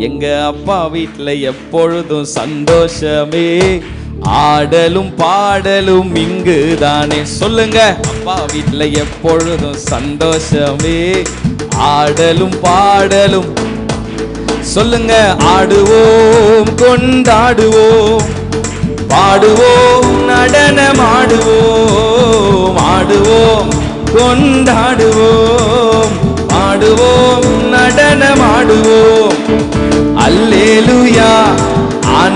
எங்க அப்பா வீட்டில் எப்பொழுதும் சந்தோஷமே. ஆடலும் பாடலும் இங்கு தானே சொல்லுங்க அப்பா வீட்டில் எப்பொழுதும் சந்தோஷமே. ஆடலும் பாடலும் சொல்லுங்க ஆடுவோம் கொண்டாடுவோம். பாடுவோம் நடனமாடுவோம். ஆடுவோம் கொண்டாடுவோம். ஆடுவோம் நடனமாடுவோம்.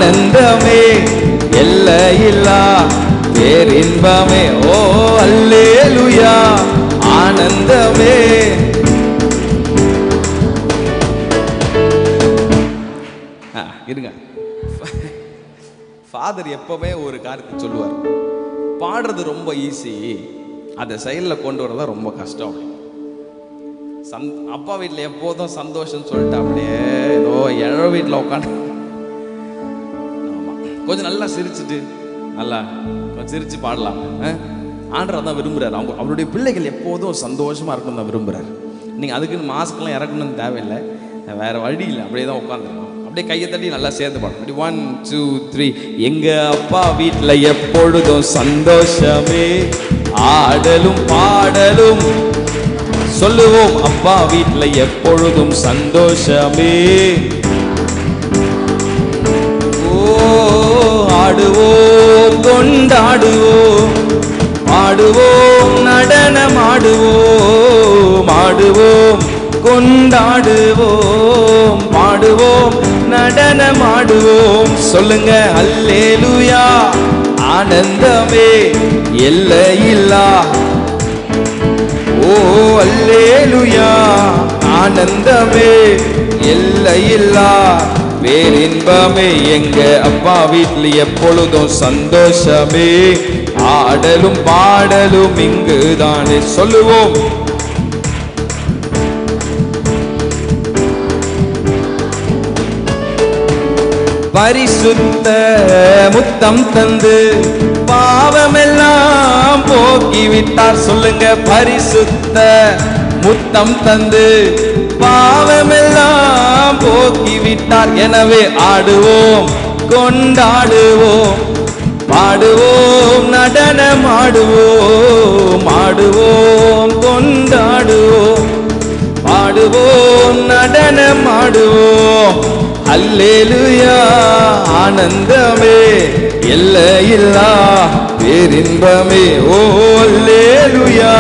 ஆனந்தமே எல்லையில்லா பேரின்பமே. ஓ அல்லேலுயா ஆனந்தமே. இருங்க. ஃபாதர் எப்பவுமே ஒரு காரியத்தை சொல்லுவார். பாடுறது ரொம்ப ஈஸி அதை செயலில் கொண்டு வரதான் ரொம்ப கஷ்டம் சந் அப்பா வீட்டில் எப்போதும் சந்தோஷம்னு சொல்லிட்டு அப்படியே ஏதோ எழ வீட்டில் உட்காந்து கொஞ்சம் நல்லா சிரிச்சிட்டு நல்லா கொஞ்சம் சிரிச்சு பாடலாம். ஆண்டவர் தான் விரும்புகிறார் அவங்க அவருடைய பிள்ளைகள் எப்போதும் சந்தோஷமாக இருக்கணும் தான் விரும்புகிறார் நீங்கள் அதுக்குன்னு மாஸ்க்லாம் இறக்கணும்னு தேவையில்லை. வேறு வழி இல்லை. அப்படியே தான் உட்காந்துருக்கோம் அப்படியே கையை தட்டி நல்லா சேர்ந்து பாடும் அப்படி ஒன் டூ த்ரீ எங்கள் அப்பா வீட்டில் எப்பொழுதும் சந்தோஷமே. ஆடலும் பாடலும். சொல்லுவோம் அப்பா வீட்டில் எப்பொழுதும் சந்தோஷமே. பாடுவோம் கொண்டாடுவோம். ஆடுவோம் நடனமாடுவோம் ஆடுவோம். கொண்டாடுவோம். பாடுவோம் நடனமாடுவோம் சொல்லுங்க அல்லேலுயா ஆனந்தமே எல்லையில்லா. ஓ அல்லேலுயா ஆனந்தமே எல்லையில்லா. பேரின்பமே எங்க அப்பா வீட்டில் எப்பொழுதும் சந்தோஷமே. ஆடலும் பாடலும் இங்கு தானே சொல்லுவோம். பரிசுத்த முத்தம் தந்து பாவமெல்லாம் போக்கிவிட்டார். சொல்லுங்க பரிசுத்த முத்தம் தந்து பாவமெல்லாம் விட்டார் எனவே ஆடுவோம் கொண்டாடுவோம் பாடுவோம் நடனமாடுவோம் ஆடுவோம் கொண்டாடுவோம் பாடுவோம் நடனமாடுவோம் அல்லேலுயா ஆனந்தமே எல்லையில்லா பேரின்பமே ஓ அல்லேலுயா.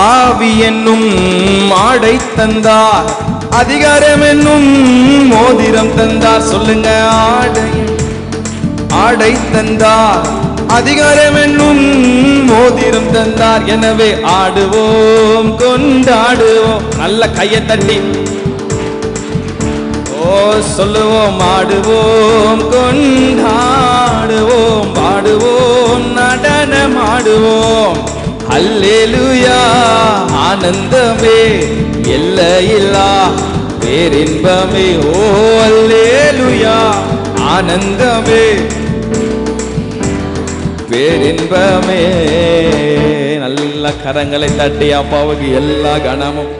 ஆவி என்னும் ஆடை தந்தார். அதிகாரம் என்னும் மோதிரம் தந்தார். சொல்லுங்க ஆடை. ஆடை தந்தார். அதிகாரம் என்னும் மோதிரம் தந்தார். எனவே ஆடுவோம் கொண்டாடுவோம். நல்ல கையை தட்டி. ஓ சொல்லுவோம் ஆடுவோம் கொண்டாடுவோம். பாடுவோம் நடனமாடுவோம் அல்லேலுயா ஆனந்தமே எல்லையில்லா பேரின்பமே. ஓ அல்லேலுயா ஆனந்தமே பேரின்பமே. நல்ல கரங்களை தட்டி அப்பாவுக்கு எல்லா கணமும்